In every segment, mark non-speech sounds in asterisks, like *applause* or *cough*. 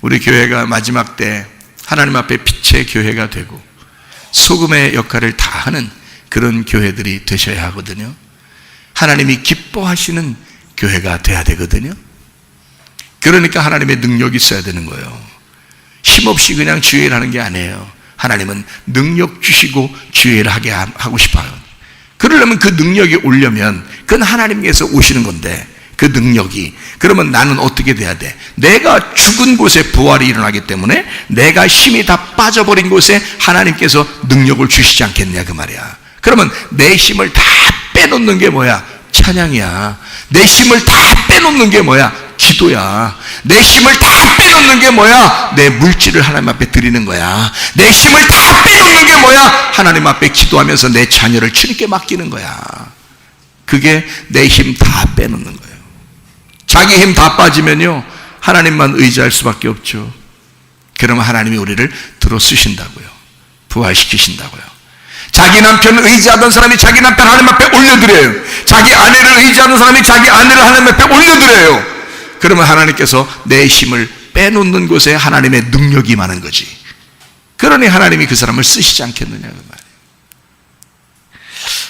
우리 교회가 마지막 때 하나님 앞에 빛의 교회가 되고 소금의 역할을 다 하는 그런 교회들이 되셔야 하거든요. 하나님이 기뻐하시는 교회가 돼야 되거든요. 그러니까 하나님의 능력이 있어야 되는 거예요. 힘없이 그냥 주의를 하는 게 아니에요. 하나님은 능력 주시고 주의를 하게 하고 싶어요. 그러려면 그 능력이 오려면 그건 하나님께서 오시는 건데 그 능력이 그러면 나는 어떻게 돼야 돼? 내가 죽은 곳에 부활이 일어나기 때문에 내가 힘이 다 빠져버린 곳에 하나님께서 능력을 주시지 않겠냐 그 말이야. 그러면 내 힘을 다 빼놓는 게 뭐야? 찬양이야. 내 힘을 다 빼놓는 게 뭐야? 기도야. 내 힘을 다 빼놓는 게 뭐야? 내 물질을 하나님 앞에 드리는 거야. 내 힘을 다 빼놓는 게 뭐야? 하나님 앞에 기도하면서 내 자녀를 주님께 맡기는 거야. 그게 내 힘 다 빼놓는 거예요. 자기 힘 다 빠지면요. 하나님만 의지할 수밖에 없죠. 그러면 하나님이 우리를 들어 쓰신다고요. 부활시키신다고요. 자기 남편을 의지하던 사람이 자기 남편 하나님 앞에 올려드려요. 자기 아내를 의지하는 사람이 자기 아내를 하나님 앞에 올려드려요. 그러면 하나님께서 내 힘을 빼놓는 곳에 하나님의 능력이 많은 거지. 그러니 하나님이 그 사람을 쓰시지 않겠느냐 그 말이에요.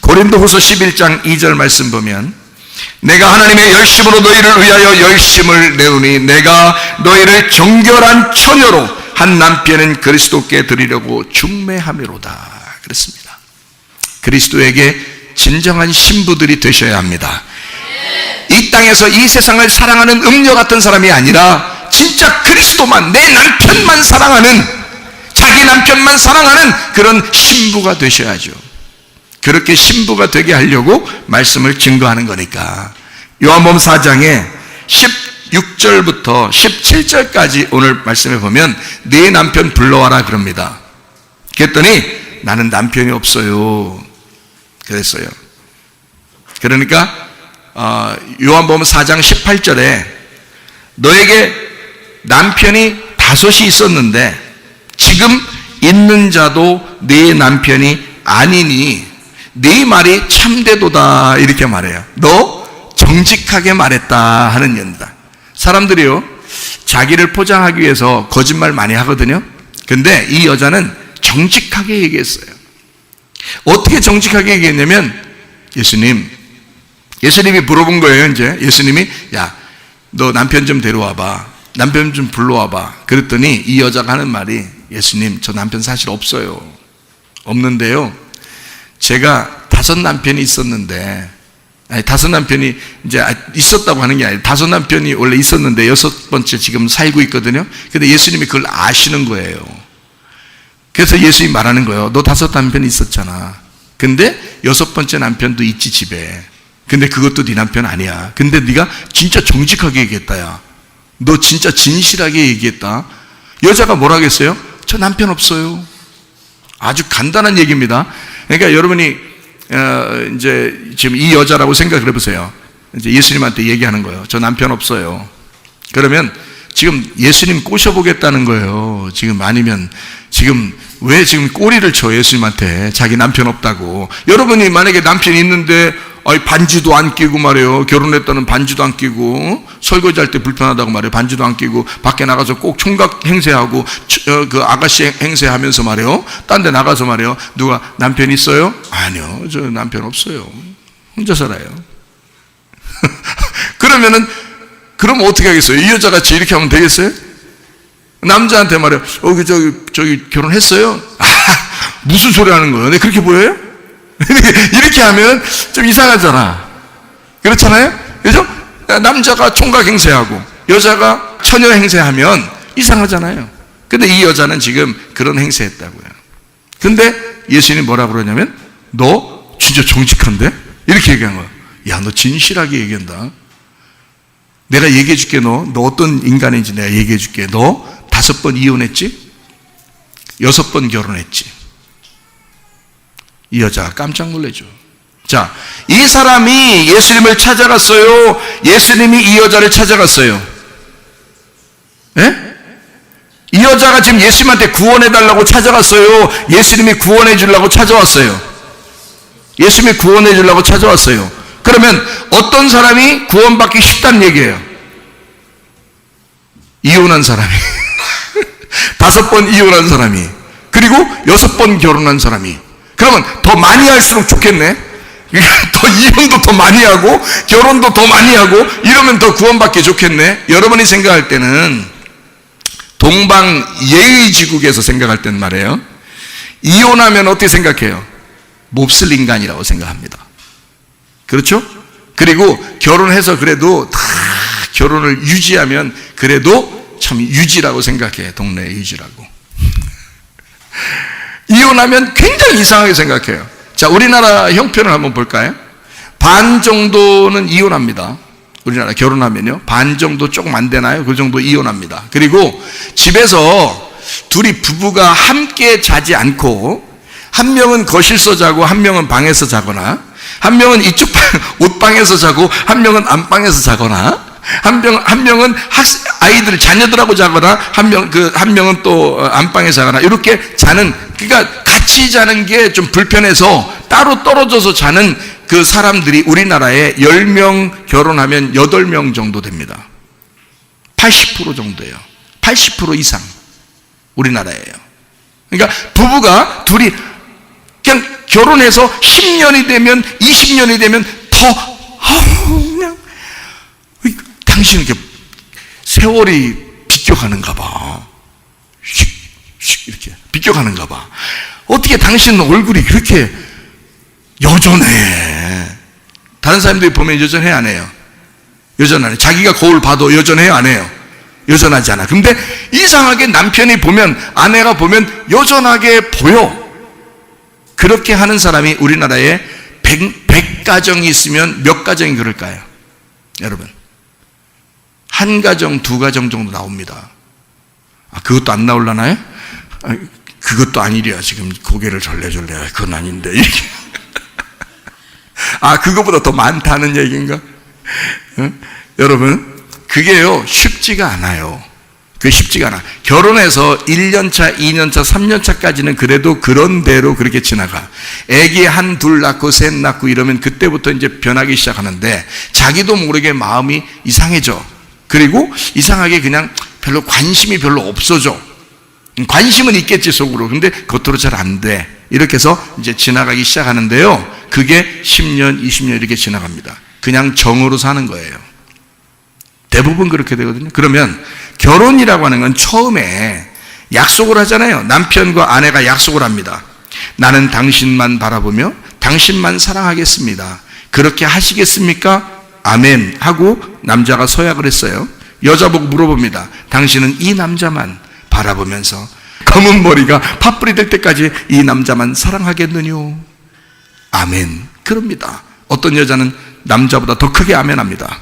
고린도후서 11장 2절 말씀 보면 내가 하나님의 열심으로 너희를 위하여 열심을 내오니 내가 너희를 정결한 처녀로 한 남편은 그리스도께 드리려고 중매함이로다 그랬습니다. 그리스도에게 진정한 신부들이 되셔야 합니다. 이 땅에서 이 세상을 사랑하는 음녀 같은 사람이 아니라 진짜 그리스도만 내 남편만 사랑하는 자기 남편만 사랑하는 그런 신부가 되셔야죠. 그렇게 신부가 되게 하려고 말씀을 증거하는 거니까 요한복음 4장에 16절부터 17절까지 오늘 말씀해 보면 네 남편 불러와라 그럽니다. 그랬더니 나는 남편이 없어요. 그랬어요. 그러니까 어, 요한복음 4장 18절에 너에게 남편이 다섯이 있었는데 지금 있는 자도 네 남편이 아니니 네 말이 참되도다 이렇게 말해요. 너 정직하게 말했다 하는 연다. 사람들이요 자기를 포장하기 위해서 거짓말 많이 하거든요. 근데 이 여자는 정직하게 얘기했어요. 어떻게 정직하게 얘기했냐면 예수님 예수님이 물어본 거예요, 이제. 예수님이, 야, 너 남편 좀 데려와 봐. 남편 좀 불러와 봐. 그랬더니 이 여자가 하는 말이, 예수님, 저 남편 사실 없어요. 없는데요. 제가 다섯 남편이 있었는데, 아니, 다섯 남편이 이제 있었다고 하는 게 아니라 다섯 남편이 원래 있었는데 여섯 번째 지금 살고 있거든요. 근데 예수님이 그걸 아시는 거예요. 그래서 예수님이 말하는 거예요. 너 다섯 남편이 있었잖아. 근데 여섯 번째 남편도 있지, 집에. 근데 그것도 네 남편 아니야. 근데 네가 진짜 정직하게 얘기했다, 야. 너 진짜 진실하게 얘기했다. 여자가 뭐라 하겠어요? 저 남편 없어요. 아주 간단한 얘기입니다. 그러니까 여러분이 어, 이제 지금 이 여자라고 생각을 해보세요. 이제 예수님한테 얘기하는 거예요. 저 남편 없어요. 그러면 지금 예수님 꼬셔보겠다는 거예요. 지금 아니면 지금 왜 지금 꼬리를 쳐 예수님한테 자기 남편 없다고. 여러분이 만약에 남편이 있는데 아이 반지도 안 끼고 말이에요. 결혼했다는 반지도 안 끼고 설거지할 때 불편하다고 말이에요. 반지도 안 끼고 밖에 나가서 꼭 총각 행세하고 어, 그 아가씨 행세하면서 말이에요. 딴 데 나가서 말이에요. 누가 남편 있어요? 아니요. 저 남편 없어요. 혼자 살아요. *laughs* 그러면은 그럼 어떻게 하겠어요? 이 여자같이 이렇게 하면 되겠어요? 남자한테 말해요. 어, 그, 저기, 저기, 결혼했어요? 아, *laughs* 무슨 소리 하는 거예요? 네, 그렇게 보여요? 이렇게 하면 좀 이상하잖아. 그렇잖아요? 그죠? 남자가 총각 행세하고 여자가 처녀 행세하면 이상하잖아요. 근데 이 여자는 지금 그런 행세했다고요. 근데 예수님이 뭐라 그러냐면 너 진짜 정직한데? 이렇게 얘기한 거야. 야, 너 진실하게 얘기한다. 내가 얘기해 줄게, 너. 너 어떤 인간인지 내가 얘기해 줄게. 너 다섯 번 이혼했지? 여섯 번 결혼했지? 이 여자가 깜짝 놀래죠. 자, 이 사람이 예수님을 찾아갔어요. 예수님이 이 여자를 찾아갔어요. 예? 이 여자가 지금 예수님한테 구원해 달라고 찾아갔어요. 예수님이 구원해 주려고 찾아왔어요. 예수님이 구원해 주려고 찾아왔어요. 그러면 어떤 사람이 구원받기 쉽다는 얘기예요? 이혼한 사람이. *laughs* 다섯 번 이혼한 사람이 그리고 여섯 번 결혼한 사람이 그러면 더 많이 할수록 좋겠네. *laughs* 더 이혼도 더 많이 하고 결혼도 더 많이 하고 이러면 더 구원받기 좋겠네. 여러분이 생각할 때는 동방 예의지국에서 생각할 때는 말이에요. 이혼하면 어떻게 생각해요? 몹쓸 인간이라고 생각합니다. 그렇죠? 그리고 결혼해서 그래도 다 결혼을 유지하면 그래도 참 유지라고 생각해. 동네 유지라고. 이혼하면 굉장히 이상하게 생각해요. 자, 우리나라 형편을 한번 볼까요? 반 정도는 이혼합니다. 우리나라 결혼하면요. 반 정도 조금 안 되나요? 그 정도 이혼합니다. 그리고 집에서 둘이 부부가 함께 자지 않고 한 명은 거실서 자고 한 명은 방에서 자거나 한 명은 이쪽 방, *laughs* 옷방에서 자고 한 명은 안방에서 자거나 한 명, 한 명은 학, 아이들, 자녀들하고 자거나 한 명, 그, 한 명은 또 안방에 자거나 이렇게 자는, 그러니까 같이 자는 게 좀 불편해서 따로 떨어져서 자는 그 사람들이 우리나라에 10명 결혼하면 8명 정도 됩니다. 80% 정도예요. 80% 이상. 우리나라예요. 그러니까 부부가 둘이 그냥 결혼해서 10년이 되면 20년이 되면 더 아우 당신 이렇게 세월이 비껴가는가 봐. 슉, 슉 이렇게 비껴가는가 봐. 어떻게 당신 얼굴이 그렇게 여전해? 다른 사람들이 보면 여전해 안 해요? 여전하네. 자기가 거울 봐도 여전해요 안 해요? 여전하지 않아. 근데 이상하게 남편이 보면 아내가 보면 여전하게 보여. 그렇게 하는 사람이 우리나라에 100, 100 가정이 있으면 몇 가정이 그럴까요? 여러분. 한 가정, 두 가정 정도 나옵니다. 아, 그것도 안 나올라나요? 아, 그것도 아니랴. 지금 고개를 절레절레. 그건 아닌데. *laughs* 아, 그거보다 더 많다는 얘기인가? 어? 여러분, 그게요, 쉽지가 않아요. 그게 쉽지가 않아. 결혼해서 1년차, 2년차, 3년차까지는 그래도 그런 대로 그렇게 지나가. 애기 한, 둘 낳고, 셋 낳고 이러면 그때부터 이제 변하기 시작하는데 자기도 모르게 마음이 이상해져. 그리고 이상하게 그냥 별로 관심이 별로 없어져. 관심은 있겠지, 속으로. 근데 겉으로 잘 안 돼. 이렇게 해서 이제 지나가기 시작하는데요. 그게 10년, 20년 이렇게 지나갑니다. 그냥 정으로 사는 거예요. 대부분 그렇게 되거든요. 그러면 결혼이라고 하는 건 처음에 약속을 하잖아요. 남편과 아내가 약속을 합니다. 나는 당신만 바라보며 당신만 사랑하겠습니다. 그렇게 하시겠습니까? 아멘 하고 남자가 서약을 했어요. 여자 보고 물어봅니다. 당신은 이 남자만 바라보면서 검은 머리가 팥불이 될 때까지 이 남자만 사랑하겠느뇨? 아멘. 그럽니다. 어떤 여자는 남자보다 더 크게 아멘합니다.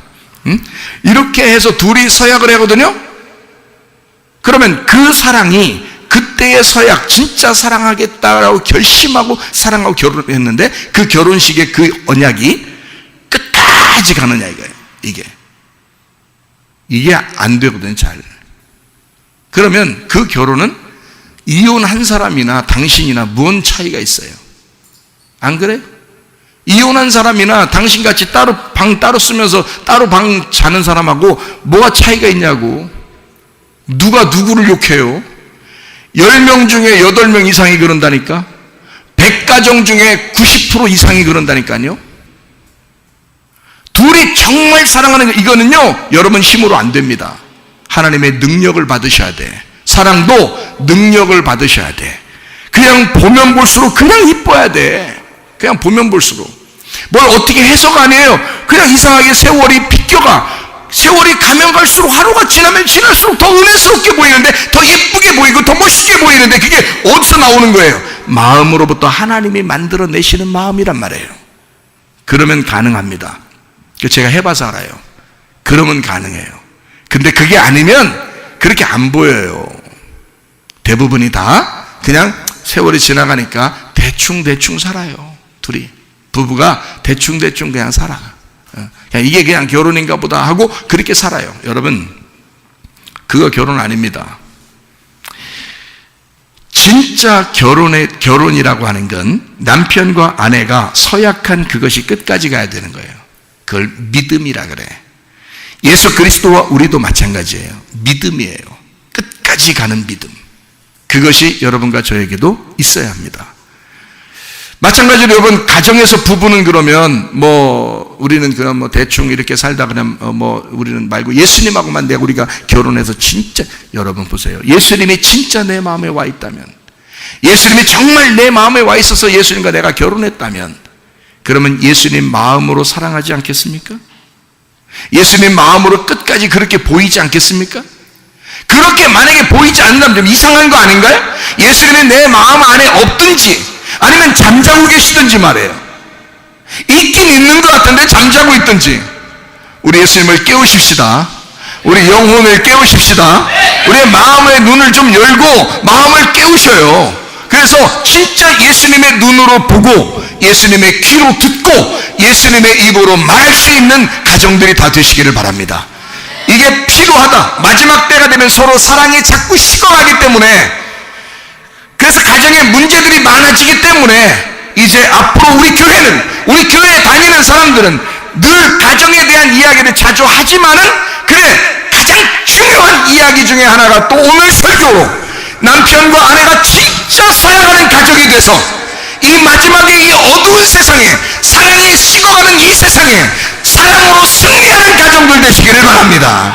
응? 이렇게 해서 둘이 서약을 하거든요. 그러면 그 사랑이 그때의 서약 진짜 사랑하겠다라고 결심하고 사랑하고 결혼했는데 그 결혼식의 그 언약이 끝까지 가느냐 이거예요. 이게 이게 안 되거든요. 잘. 그러면 그 결혼은 이혼한 사람이나 당신이나 무슨 차이가 있어요? 안 그래요? 이혼한 사람이나 당신같이 따로 방 따로 쓰면서 따로 방 자는 사람하고 뭐가 차이가 있냐고. 누가 누구를 욕해요? 10명 중에 8명 이상이 그런다니까? 100가정 중에 90% 이상이 그런다니까요? 둘이 정말 사랑하는 거, 이거는요, 여러분 힘으로 안 됩니다. 하나님의 능력을 받으셔야 돼. 사랑도 능력을 받으셔야 돼. 그냥 보면 볼수록 그냥 이뻐야 돼. 그냥 보면 볼수록. 뭘 어떻게 해석 안 해요. 그냥 이상하게 세월이 비껴가. 세월이 가면 갈수록 하루가 지나면 지날수록 더 은혜스럽게 보이는데 더 예쁘게 보이고 더 멋있게 보이는데 그게 어디서 나오는 거예요? 마음으로부터 하나님이 만들어내시는 마음이란 말이에요. 그러면 가능합니다. 그 제가 해봐서 알아요. 그러면 가능해요. 근데 그게 아니면 그렇게 안 보여요. 대부분이 다 그냥 세월이 지나가니까 대충대충 살아요. 둘이. 부부가 대충대충 그냥 살아. 어, 그냥 이게 그냥 결혼인가 보다 하고 그렇게 살아요. 여러분, 그거 결혼 아닙니다. 진짜 결혼의, 결혼이라고 하는 건 남편과 아내가 서약한 그것이 끝까지 가야 되는 거예요. 그걸 믿음이라 그래. 예수 그리스도와 우리도 마찬가지예요. 믿음이에요. 끝까지 가는 믿음. 그것이 여러분과 저에게도 있어야 합니다. 마찬가지로 여러분 가정에서 부부는 그러면 뭐 우리는 그냥 뭐 대충 이렇게 살다 그냥 어, 뭐 우리는 말고 예수님하고만 내가 우리가 결혼해서 진짜 여러분 보세요. 예수님이 진짜 내 마음에 와 있다면 예수님이 정말 내 마음에 와 있어서 예수님과 내가 결혼했다면 그러면 예수님 마음으로 사랑하지 않겠습니까? 예수님 마음으로 끝까지 그렇게 보이지 않겠습니까? 그렇게 만약에 보이지 않는다면 좀 이상한 거 아닌가요? 예수님이 내 마음 안에 없든지 아니면 잠자고 계시든지 말이에요. 있긴 있는 것 같은데 잠자고 있든지 우리 예수님을 깨우십시다. 우리 영혼을 깨우십시다. 우리의 마음의 눈을 좀 열고 마음을 깨우셔요. 그래서 진짜 예수님의 눈으로 보고 예수님의 귀로 듣고 예수님의 입으로 말할 수 있는 가정들이 다 되시기를 바랍니다. 이게 필요하다. 마지막 때가 되면 서로 사랑이 자꾸 식어가기 때문에 그래서 가정에 문제들이 많아지기 때문에 이제 앞으로 우리 교회는 우리 교회에 다니는 사람들은 늘 가정에 대한 이야기를 자주 하지만은 그래 가장 중요한 이야기 중에 하나가 또 오늘 설교로 남편과 아내가 진짜 사랑하는 가족이 돼서 이 마지막에 이 어두운 세상에 사랑이 식어가는 이 세상에 사랑으로 승리하는 가정들 되시기를 바랍니다.